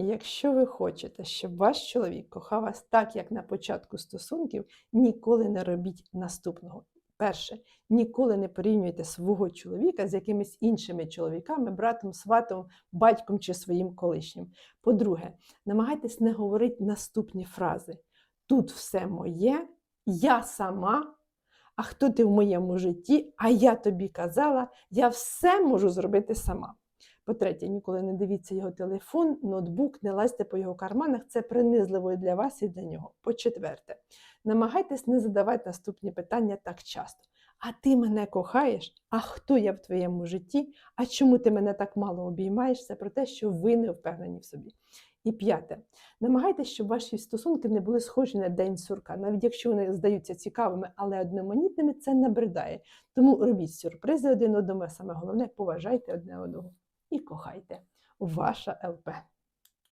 Якщо ви хочете, щоб ваш чоловік кохав вас так, як на початку стосунків, ніколи не робіть наступного. Перше, ніколи не порівнюйте свого чоловіка з якимись іншими чоловіками, братом, сватом, батьком чи своїм колишнім. По-друге, намагайтесь не говорити наступні фрази: тут все моє, я сама. А хто ти в моєму житті? А я тобі казала, я все можу зробити сама. По-третє, ніколи не дивіться його телефон, ноутбук, не лазьте по його карманах, це принизливо і для вас і для нього. По-четверте, намагайтесь не задавати наступні питання так часто. А ти мене кохаєш? А хто я в твоєму житті? А чому ти мене так мало обіймаєш? Це про те, що ви не впевнені в собі. І п'яте, намагайтесь, щоб ваші стосунки не були схожі на день сурка. Навіть якщо вони здаються цікавими, але одноманітними, це набридає. Тому робіть сюрпризи один одному, а саме головне поважайте одне одного і кохайте. Ваша ЛП.